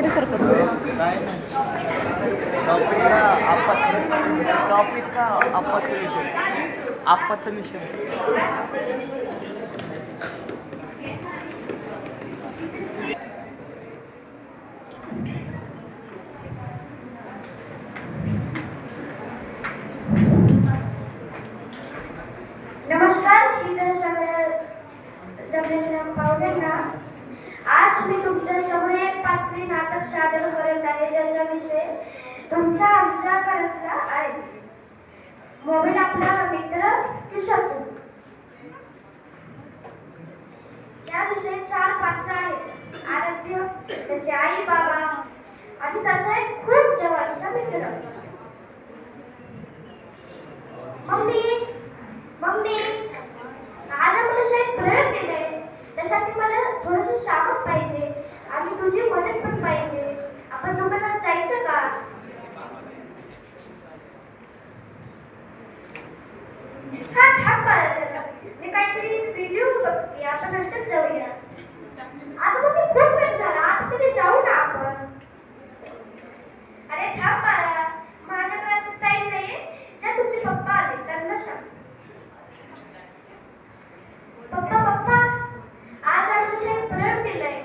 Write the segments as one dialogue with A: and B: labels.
A: इकडे सरकत टॉपिक का आपाचं टॉपिक का आपाचं विषय. आपाचं विषय
B: नमस्कार मी तर सगळ्या जमलेल्या पाहुण्यांना आज मी तुमच्यासमोर एक पात्री नाटक सादर करत आहे ज्याचा विषय तुमच्या आमच्या घरातला आहे. मोबाईल आपला मित्र की शत्रू याविषयी चार पात्र आहेत. आराध्य त्याचे आई बाबा आणि त्याचा एक खूप जवळचा मित्र. मम्मी मम्मी आज आम्हाला शाळेत प्रयोग दिले थोडंसं सावध पाहिजे आणि तुझी मदत पण पाहिजे. आपण दोघांना जायचं का? हा थांब बाळाच्या मी काहीतरी व्हिडिओ बघते. आपण नंतर जाऊया. आता मग मी खूप वेळ झाला. आता तरी जाऊ ना आपण. अरे थांब बाळा. माझ्याकडे आता टाईम नाहीये. ज्या तुमचे पप्पा आले त्यांना सांग. पप्पा पप्पा आज आम्हाला शाळेत प्रयोग दिलाय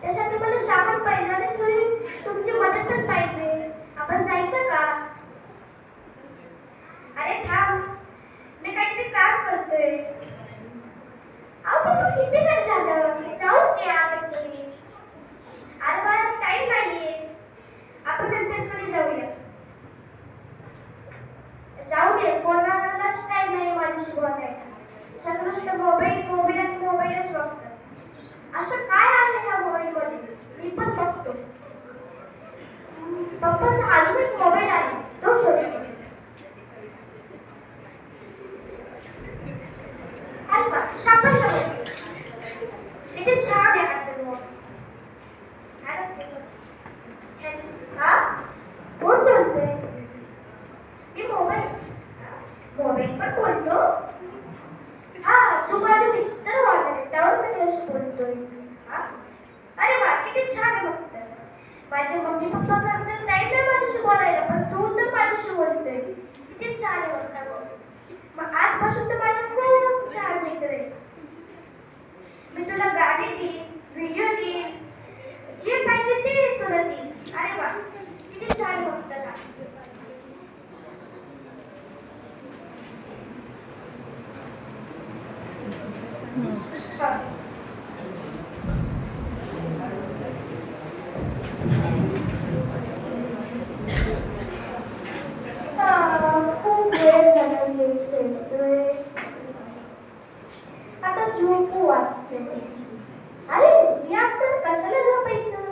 B: त्यासाठी मला सामान पाहिजे आणि थोडी तुमची मदत पण पाहिजे आपण जायचं का अरे थांब मी काहीतरी काम करतोय अहो पण तू किती वेळ झालं जाऊ की काहीतरी अरे मला टाइम नाहीये आपण नंतर कडे जाऊया जाऊ दे कोणालाच टाइम नाही. माझ्याशी सगळं मोबाईल मोबाईल आणि मोबाईलच बघतात असं काय आहे ह्या मोबाईल मध्ये? मी पण बघतो. पप्पाचा अजून एक मोबाईल आहे. तो शोधतो अरे वा सापडला बघ. छान आहे वाटतं मोबाईल अरे, हा कोण बोलतोय मी मोबाईल मोबाईल पण बोलतो हा तू माझे मित्र वाटले त्यावर मी तुझ्याशी बोलतोय. अरे वा किती छान आहे मग तर. माझे मम्मी पप्पा करतात नाही नाही माझ्याशी बोलायला पण तू तर माझ्याशी बोलतोय. किती छान आहे मग तर. मग आजपासून तर माझे खूप छान मित्र आहे मी तुला गाणी देईन व्हिडिओ देईन. जे पाहिजे ते तुला देईन. अरे वा किती छान बघतात खूप वेळ झाला येतोय आता झोपू वाटते अरे मी असताना कशाला झोपायचं?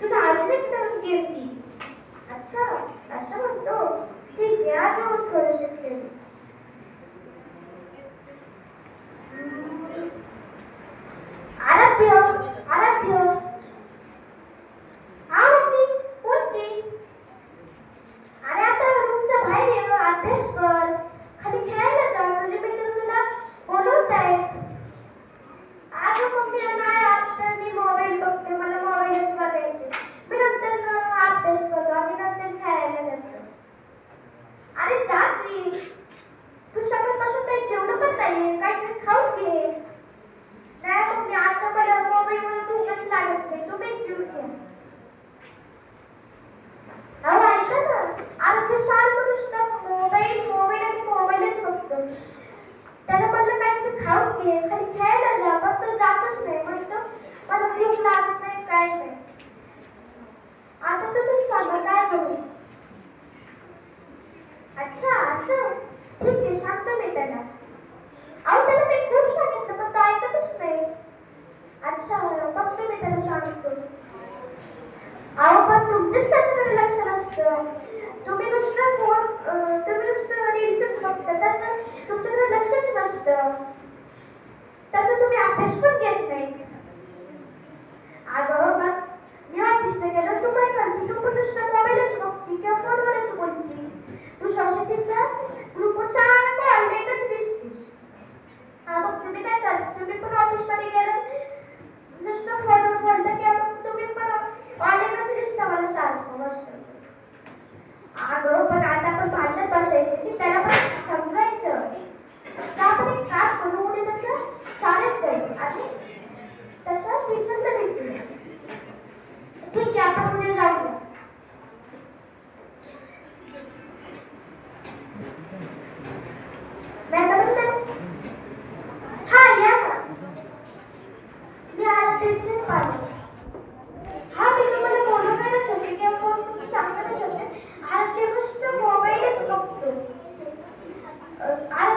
B: तुला अजून एक तरफ गेली अच्छा असं म्हणतो. ठीक आहे आज येऊन शकेल आराध्य आराध्य हा मम्मी बोलते अरे आता रूमच्या बाहेर ये अभ्यास कर खाली खेळायला जा तुझे मित्र तुला बोलवत आहेत अगं मम्मी नाही आता मी मोबाईल बघते मला मोबाईलच बघायचे मी नंतर ना अभ्यास करतो आणि नंतर खेळायला जातो अरे जा की तू सकाळपासून काही जेवण पण नाहीये काहीतरी खाऊन घे नाही मम्मी आता मला मोबाईल मला भूकच लागत नाही तुम्ही जेवून घ्या अहो ऐका ना अरे ते सारखं नुसतं मोबाईल मोबाईल आणि मोबाईलच त्याला म्हणलं काहीतरी खाऊन घे खाली खेळायला जा पण तो जातच नाही. म्हणतो मला भूक लागत नाही काय नाही आता तर तुम्ही सांगा काय करू अच्छा असं ठीक आहे सांगतो मी त्याला अहो त्याला मी खूप सांगितलं पण तो ऐकतच नाही अच्छा बघतो मी त्याला सांगतो अहो पण तुमचंच त्याच्याकडे लक्ष नसतं. तुम्ही नुसतं फोन अं, तुम्ही नुसतं रील्सच बघता. त्याचं तुमच्याकडे लक्षच नसतं. त्याचा तुम्ही अभ्यास पण घेत नाही. अगं मग मी ऑफिसला गेलो तू काय करते तू पण नुसतं मोबाईलच बघती किंवा फोनवरच बोलती. तू सोसायटीच्या ग्रुपवर सारखं ऑनलाईनच दिसतीस. अगं पण आता पण भांडत बसायचे की त्याला पण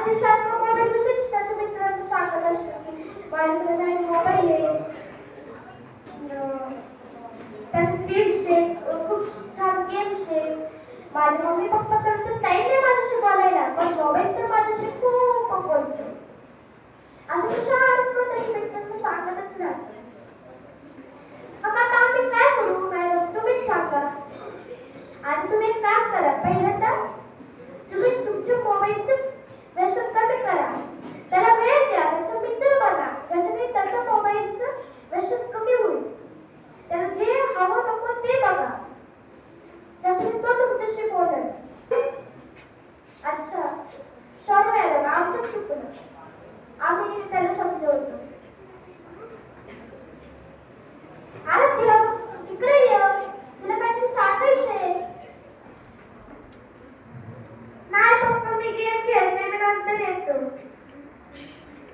B: अतिशय मोबाईल विषयी त्याच्या मित्रांना सांगत असतो की नाही मोबाईल आहे त्याचे रील्स आहेत खूप छान गेम्स आहेत माझे मम्मी पप्पा करतात काही नाही मला शिकवायला येतो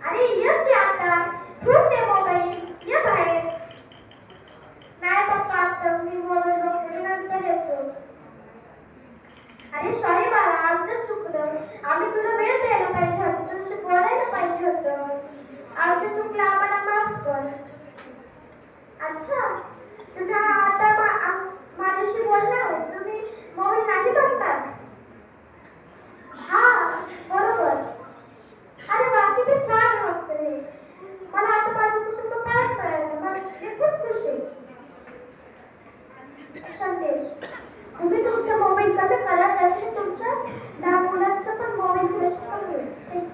B: अरे ये आता? तू ते मोबाईल ये बाहेर. नाही पप्पा आता मी मोबाईल नंतर येतो. अरे सॉरी बाळा आमचं चुकलं. आम्ही तुला वेळ द्यायला पाहिजे होतं तुझ्याशी बोलायला पाहिजे होतं. आमचं चुकलं आम्हाला माफ कर. अच्छा तुला आता माझ्याशी बोलणार संदेश. तुम्ही तुमच्या मोबाईल कमी करा त्याचे तुमच्या लहान मुलांचं पण मोबाईलचं व्यसन पण होईल.